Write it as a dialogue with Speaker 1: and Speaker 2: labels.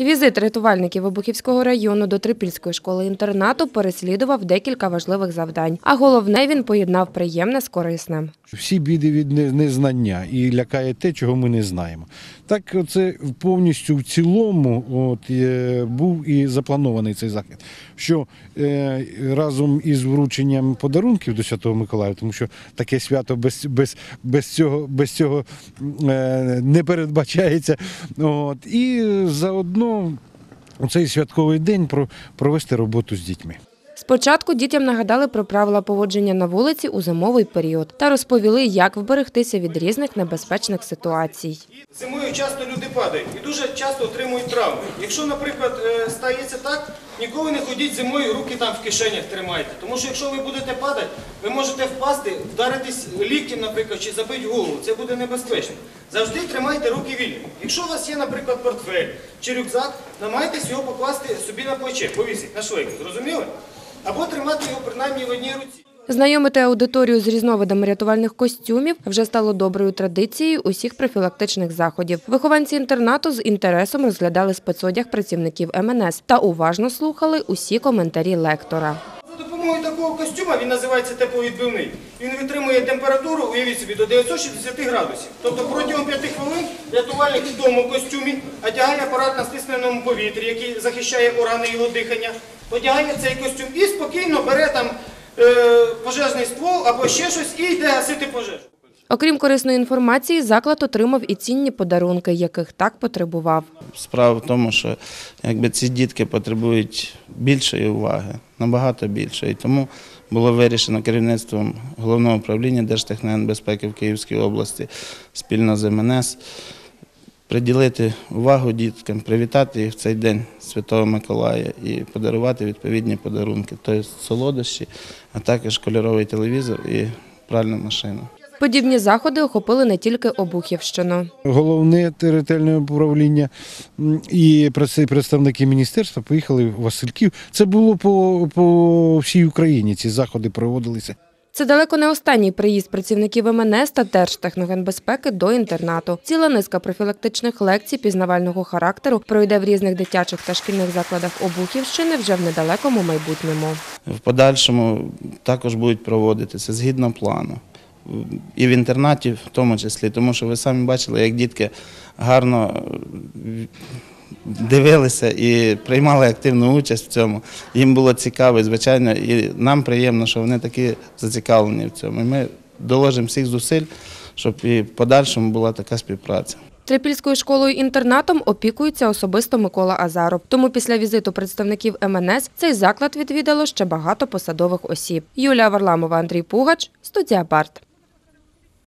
Speaker 1: Візит рятувальників Обухівського району до Трипільської школи-інтернату переслідував декілька важливих завдань. А головне він поєднав приємне з корисним.
Speaker 2: Всі біди від незнання і лякає те, чого ми не знаємо. Так, це повністю в цілому от, е, був і запланований цей захід. Що е, разом із врученням подарунків до Святого Миколая, тому що таке свято без, без, без цього, без цього е, не передбачається. От, і заодно у цей святковий день про, провести роботу з дітьми.
Speaker 1: Спочатку дітям нагадали про правила поводження на вулиці у зимовий період та розповіли, як вберегтися від різних небезпечних ситуацій.
Speaker 3: Зимою часто люди падають і дуже часто отримують травми. Якщо, наприклад, е, стається так, ніколи не ходіть зимою, руки там в кишенях тримайте. Тому що якщо ви будете падати, ви можете впасти, вдаритись ліктем, наприклад, чи забити голову. Це буде небезпечно. Завжди тримайте руки вільні. Якщо у вас є, наприклад, портфель чи рюкзак, намагайтесь його покласти собі на плече, повісити на шлейку. Зрозуміли? Або тримати його принаймні в одній руці.
Speaker 1: Знайомити аудиторію з різновидами рятувальних костюмів вже стало доброю традицією усіх профілактичних заходів. Вихованці інтернату з інтересом розглядали спецодяг працівників МНС та уважно слухали усі коментарі лектора.
Speaker 3: Допомогою такого костюма, він називається тепловідбивний, він витримує температуру, уявіть собі, до 960 градусів. Тобто протягом 5 хвилин рятувальник в тому костюмі одягає апарат на стисненому повітрі, який захищає органи його дихання, одягає цей костюм і спокійно бере там е, пожежний ствол або ще щось і йде гасити пожежу.
Speaker 1: Окрім корисної інформації, заклад отримав і цінні подарунки, яких так потребував.
Speaker 4: Справа в тому, що якби ці дітки потребують більшої уваги, набагато більше. І тому було вирішено керівництвом головного управління Держтехногенбезпеки в Київській області спільно з МНС приділити увагу діткам, привітати їх в цей день Святого Миколая і подарувати відповідні подарунки, тобто солодощі, а також кольоровий телевізор і пральну машину.
Speaker 1: Подібні заходи охопили не тільки Обухівщину.
Speaker 2: Головне територіальне управління і пред- представники міністерства поїхали в Васильків. Це було по, по всій Україні. Ці заходи проводилися.
Speaker 1: Це далеко не останній приїзд працівників МНС та Держтехногенбезпеки до інтернату. Ціла низка профілактичних лекцій пізнавального характеру пройде в різних дитячих та шкільних закладах Обухівщини вже в недалекому майбутньому.
Speaker 4: В подальшому також будуть проводитися згідно плану. І в інтернаті в тому числі, тому що ви самі бачили, як дітки гарно е, дивилися і приймали активну участь в цьому. Їм було цікаво, і, звичайно, і нам приємно, що вони такі зацікавлені в цьому. І ми доложимо всіх зусиль, щоб і в подальшому була така співпраця.
Speaker 1: Трипільською школою-інтернатом опікується особисто Микола Азаров. Тому після візиту представників МНС цей заклад відвідало ще багато посадових осіб. Юлія Варламова, Андрій Пугач, студія Барт.